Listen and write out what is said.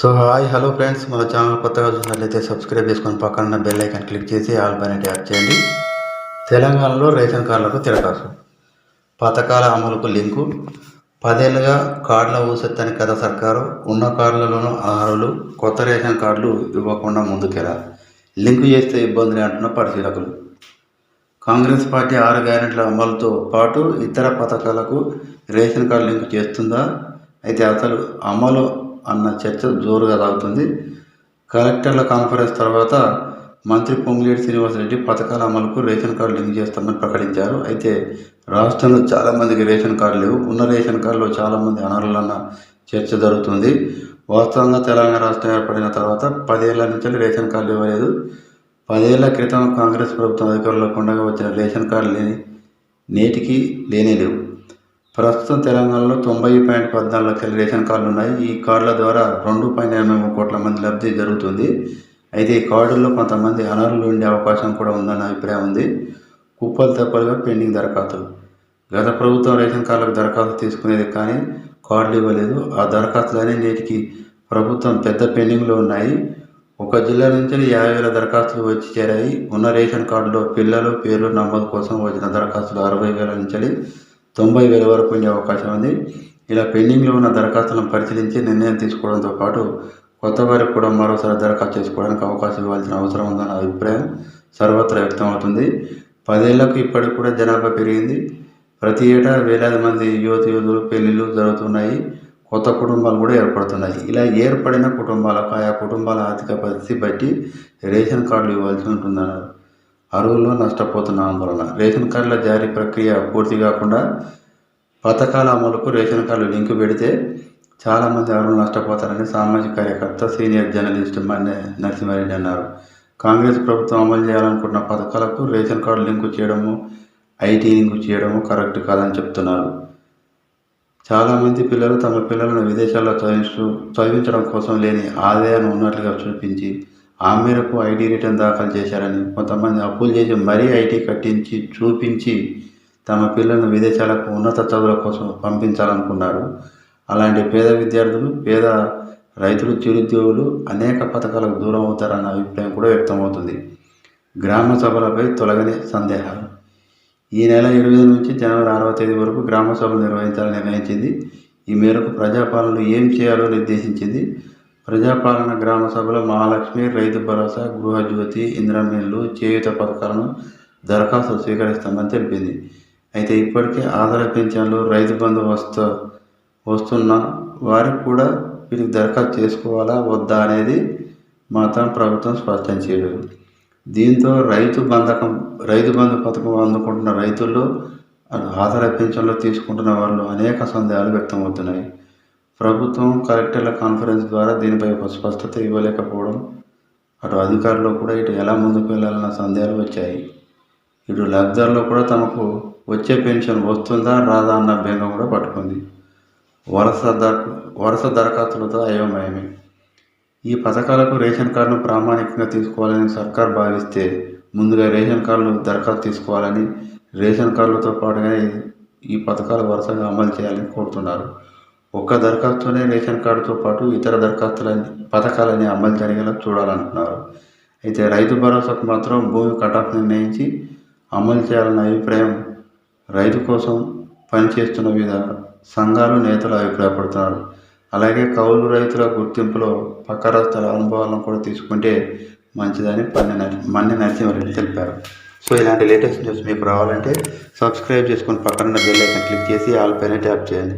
So hi hello friends మన channel కొత్తగా చూసినట్లయితే సబ్స్క్రైబ్ చేసుకొని పక్కన బెల్ ఐకాన్ క్లిక్ చేసి ఆల్ పైన ట్యాప్ చేయండి. తెలంగాణలో రేషన్ కార్డులకు తిరకాసు పథకాల అమలుకు లింకు. పదేళ్ళుగా కార్డుల ఊసెత్తని కథ సర్కారు. ఉన్న కార్డులలోనూ అర్హులు కొత్త రేషన్ కార్డులు ఇవ్వకుండా ముందుకెలా లింకు చేస్తే ఇబ్బందులు అంటున్న పరిశీలకులు. కాంగ్రెస్ పార్టీ ఆరు గ్యారెంట్ల అమలుతో పాటు ఇతర పథకాలకు రేషన్ కార్డు లింకు చేస్తుందా? అయితే అసలు అమలు అన్న చర్చ జోరుగా సాగుతుంది. కలెక్టర్ల కాన్ఫరెన్స్ తర్వాత మంత్రి పొంగులేటి శ్రీనివాసరెడ్డి పథకాల అమలుకు రేషన్ కార్డు లింక్ చేస్తామని ప్రకటించారు. అయితే రాష్ట్రంలో చాలామందికి రేషన్ కార్డు లేవు. ఉన్న రేషన్ కార్డులో చాలామంది అనర్హులన్న చర్చ జరుగుతుంది. వాస్తవంగా తెలంగాణ రాష్ట్రం ఏర్పడిన తర్వాత పదేళ్ళ నుంచి రేషన్ కార్డు ఇవ్వలేదు. పదేళ్ళ క్రితం కాంగ్రెస్ ప్రభుత్వం అధికారంలోకి ఉండగా వచ్చిన రేషన్ కార్డు లేని నేటికి లేనే లేవు. ప్రస్తుతం తెలంగాణలో తొంభై పాయింట్ పద్నాలుగు లక్షల రేషన్ కార్డులు ఉన్నాయి. ఈ కార్డుల ద్వారా రెండు పాయింట్ ఎనభై మూడు కోట్ల మంది లబ్ధి జరుగుతుంది. అయితే ఈ కార్డుల్లో కొంతమంది అనర్హులు ఉండే అవకాశం కూడా ఉందన్న అభిప్రాయం ఉంది. కుప్పలు తప్పలుగా పెండింగ్ దరఖాస్తులు గత ప్రభుత్వం రేషన్ కార్డులకు దరఖాస్తు తీసుకునేది కానీ కార్డులు ఇవ్వలేదు. ఆ దరఖాస్తులనే నేటికి ప్రభుత్వం పెద్ద పెండింగ్లో ఉన్నాయి. ఒక జిల్లా నుంచి యాభై వేల దరఖాస్తులు వచ్చి చేరాయి. ఉన్న రేషన్ కార్డులో పిల్లలు పేర్లు నమోదు కోసం వచ్చిన దరఖాస్తులు అరవై వేల నుంచి తొంభై వేల వరకు ఉండే అవకాశం ఉంది. ఇలా పెండింగ్లో ఉన్న దరఖాస్తులను పరిశీలించి నిర్ణయం తీసుకోవడంతో పాటు కొత్త వారికి కూడా మరోసారి దరఖాస్తు చేసుకోవడానికి అవకాశం ఇవ్వాల్సిన అవసరం ఉందన్న అభిప్రాయం సర్వత్రా వ్యక్తమవుతుంది. పదేళ్ళకు ఇప్పటికి కూడా జనాభా పెరిగింది. ప్రతి ఏటా వేలాది మంది యువతి యువతులు పెళ్ళిళ్ళు జరుగుతున్నాయి. కొత్త కుటుంబాలు కూడా ఏర్పడుతున్నాయి. ఇలా ఏర్పడిన కుటుంబాలకు ఆయా కుటుంబాల ఆర్థిక పరిస్థితి బట్టి రేషన్ కార్డులు ఇవ్వాల్సి ఉంటుందన్నారు. అరువుల్లో నష్టపోతున్న వలన రేషన్ కార్డుల జారీ ప్రక్రియ పూర్తి కాకుండా పథకాల అమలుకు రేషన్ కార్డు లింకు పెడితే చాలామంది అరువులు నష్టపోతారని సామాజిక కార్యకర్త సీనియర్ జర్నలిస్ట్ మన్నే నరసింహారెడ్డి అన్నారు. కాంగ్రెస్ ప్రభుత్వం అమలు చేయాలనుకున్న పథకాలకు రేషన్ కార్డు లింకు చేయడము ఐటీ లింకు చేయడము కరెక్ట్ కాదని చెప్తున్నారు. చాలామంది పిల్లలు తమ పిల్లలను విదేశాల్లో చదివించు చదివించడం కోసం లేని ఆదాయాన్ని ఉన్నట్లుగా చూపించి ఆ మేరకు ఐటీ రిటర్న్ దాఖలు చేశారని కొంతమంది అప్పులు చేసి మరీ ఐటీ కట్టించి చూపించి తమ పిల్లలను విదేశాలకు ఉన్నత చదువుల కోసం పంపించాలనుకున్నారు. అలాంటి పేద విద్యార్థులు పేద రైతులు చిరుద్యోగులు అనేక పథకాలకు దూరం అవుతారన్న అభిప్రాయం కూడా వ్యక్తమవుతుంది. గ్రామ సభలపై తొలగని సందేహాలు ఈ నెల ఇరవై నుంచి జనవరి ఆరవ తేదీ వరకు గ్రామ సభలు నిర్వహించాలని నిర్ణయించింది. ఈ మేరకు ప్రజాపాలనలు ఏం చేయాలో నిర్దేశించింది. ప్రజాపాలన గ్రామ సభలో మహాలక్ష్మి రైతు భరోసా గృహజ్యోతి ఇంద్రమిల్లు చేయుత పథకాలను దరఖాస్తు స్వీకరిస్తామని తెలిపింది అయితే ఇప్పటికే ఆధార పెన్షన్లు రైతు బంధు వస్తు వస్తున్న వారికి కూడా వీటికి దరఖాస్తు చేసుకోవాలా వద్దా అనేది మాత్రం ప్రభుత్వం స్పష్టం చేయలేదు. దీంతో రైతు బంధకం రైతు బంధు పథకం అందుకుంటున్న రైతుల్లో ఆధార పెన్షన్లు తీసుకుంటున్న వాళ్ళు అనేక సందేహాలు వ్యక్తమవుతున్నాయి ప్రభుత్వం కలెక్టర్ల కాన్ఫరెన్స్ ద్వారా దీనిపై ఒక స్పష్టత ఇవ్వలేకపోవడం అటు అధికారులు కూడా ఇటు ఎలా ముందుకు వెళ్ళాలన్న సందేహాలు వచ్చాయి. ఇటు లబ్ధారులో కూడా తమకు వచ్చే పెన్షన్ వస్తుందా రాదా అన్న బెంగ కూడా పట్టుకుంది. వరుస దర వరుస దరఖాస్తులతో అయోమయమే. ఈ పథకాలకు రేషన్ కార్డును ప్రామాణికంగా తీసుకోవాలని సర్కార్ భావిస్తే ముందుగా రేషన్ కార్డులు దరఖాస్తు తీసుకోవాలని రేషన్ కార్డులతో పాటుగా ఈ పథకాలు వరుసగా అమలు చేయాలని కోరుతున్నారు. ఒక్క దరఖాస్తునే రేషన్ కార్డుతో పాటు ఇతర దరఖాస్తులని పథకాలని అమలు జరిగేలా చూడాలంటున్నారు. అయితే రైతు భరోసాకు మాత్రం భూమి కటాఫ్ నిర్ణయించి అమలు చేయాలన్న అభిప్రాయం రైతు కోసం పనిచేస్తున్న వివిధ సంఘాలు నేతలు అభిప్రాయపడుతున్నారు. అలాగే కౌలు రైతుల గుర్తింపులో పక్క రాష్ట్రాల అనుభవాలను కూడా తీసుకుంటే మంచిదని పన్నె మన్ని నరసింహారెడ్డి తెలిపారు. సో ఇలాంటి లేటెస్ట్ న్యూస్ మీకు రావాలంటే సబ్స్క్రైబ్ చేసుకుని పక్కన బెల్ ఐకన్ క్లిక్ చేసి ఆల్ పైన ట్యాప్ చేయండి.